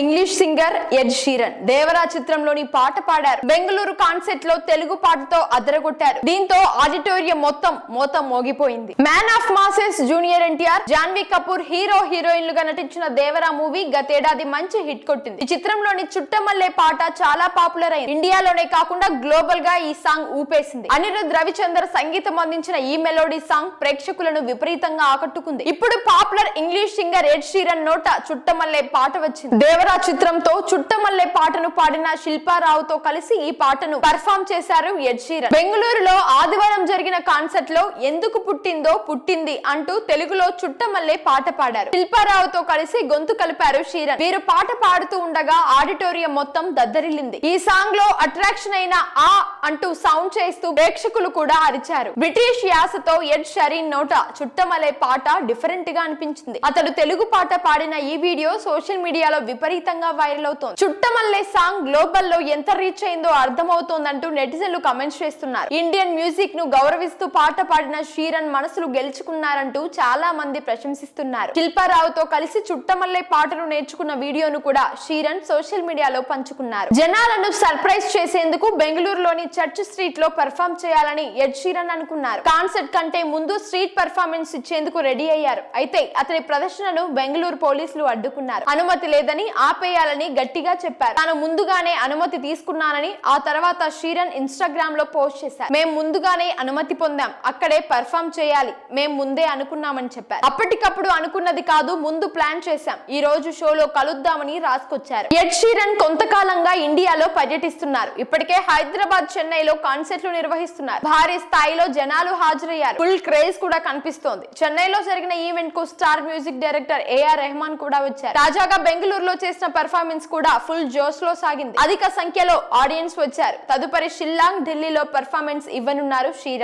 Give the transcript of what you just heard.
English singer Ed Sheeran Devara చిత్రంలోని పాట పాడారు. బెంగళూరు కాన్సెప్ట్లో తెలుగు పాటతో అదరగొట్టారు. దీంతో ఆడిటోరియం మొత్తం మోతం మోగిపోయింది. Man of masses junior NTR Janhvi Kapoor hero హీరోయిన్లుగా నటించిన దేవరా మూవీ గతేడాది మంచి హిట్ కొట్టింది. ఈ చిత్రంలోని చుట్టమల్లే పాట చాలా పాపులర్ అయింది. ఇండియాలోనే కాకుండా గ్లోబల్గా ఈ సాంగ్ ఊపేసింది. అనిరుద్ రవిచందర్ సంగీతం అందించిన ఈ మెలోడీ సాంగ్ ప్రేక్షకులను విపరీతంగా ఆకట్టుకుంది. ఇప్పుడు popular English singer Ed Sheeran నోట చుట్టమల్లే పాట వచ్చింది. దేవరా చిత్రంతో చుట్టమల్లే పాటను పాడిన శిల్పారావుతో కలిసి ఈ పాటను పర్ఫామ్ చేశారు ఎడ్ షీరన్ బెంగళూరులో ఆదివారం జరిగిన కాన్సర్ట్లో ఎందుకు పుట్టిందో పుట్టింది అంటూ తెలుగులో చుట్టమల్లే పాట పాడారు. శిల్పారావుతో కలిసి గొంతు కలిపారు షీరన్ వీరు పాట పాడుతూ ఉండగా ఆడిటోరియం మొత్తం దద్దరిల్లింది. ఈ సాంగ్లో అట్రాక్షన్ అయిన ఆ అంటూ సౌండ్ చేస్తూ ప్రేక్షకులు కూడా అరిచారు. బ్రిటిష్ యాసతో ఎడ్ షరీన్ నోట చుట్టమలే పాట డిఫరెంట్గా అనిపించింది. అతడు తెలుగు పాట పాడిన ఈ వీడియో సోషల్ మీడియాలో విపరీత విపరీతంగా వైరల్ అవుతోంది. చుట్టమల్లే సాంగ్ గ్లోబల్లో ఎంత రీచ్ అయిందో అర్థమవుతోందంటూ నెటిజన్లు కమెంట్స్ చేస్తున్నారు. ఇండియన్ మ్యూజిక్ను గౌరవిస్తూ పాట పాడిన షీరన్ మనసులు గెలుచుకున్నారంటూ చాలా మంది ప్రశంసిస్తున్నారు. శిల్పారావుతో కలిసి చుట్టమల్లే పాటను నేర్చుకున్న వీడియోను కూడా షీరన్ సోషల్ మీడియాలో పంచుకున్నారు. జనాలను సర్ప్రైజ్ చేసేందుకు బెంగళూరులోని చర్చ్ స్ట్రీట్లో పర్ఫామ్ చేయాలని ఎడ్ షీరన్ అనుకున్నారు. కాన్సర్ట్ కంటే ముందు స్ట్రీట్ పర్ఫార్మెన్స్ ఇచ్చేందుకు రెడీ అయ్యారు. అయితే అతని ప్రదర్శనను బెంగళూరు పోలీసులు అడ్డుకున్నారు. అనుమతి లేదని ఆపేయాలని గట్టిగా చెప్పారు. తాను ముందుగానే అనుమతి తీసుకున్నానని ఆ తర్వాత షీరన్ ఇన్స్టాగ్రామ్లో పోస్ట్ చేశారు. మేము ముందుగానే అనుమతి పొందాం. అక్కడే పర్ఫామ్ చేయాలి. మేము ముందే అనుకున్నామని చెప్పారు. అప్పటికప్పుడు అనుకున్నది కాదు ముందు ప్లాన్ చేశాం. ఈ రోజు షోలో కలుద్దామని రాసుకొచ్చారు. ఎడ్ షీరన్ కొంతకాలంగా ఇండియాలో పర్యటిస్తున్నారు. ఇప్పటికే హైదరాబాద్ చెన్నైలో కాన్సర్ట్లు నిర్వహిస్తున్నారు. భారీ స్థాయిలో జనాలు హాజరయ్యారు. ఫుల్ క్రేజ్ కూడా కనిపిస్తోంది. చెన్నైలో జరిగిన ఈవెంట్కు star music director AR Rahman కూడా వచ్చారు. తాజాగా బెంగళూరులో చేసిన పర్ఫార్మెన్స్ కూడా ఫుల్ జోష్లో సాగింది. అధిక సంఖ్యలో ఆడియన్స్ వచ్చారు. తదుపరి షిల్లాంగ్ ఢిల్లీలో పర్ఫార్మెన్స్ ఇవ్వనున్నారు శ్రీరామ్.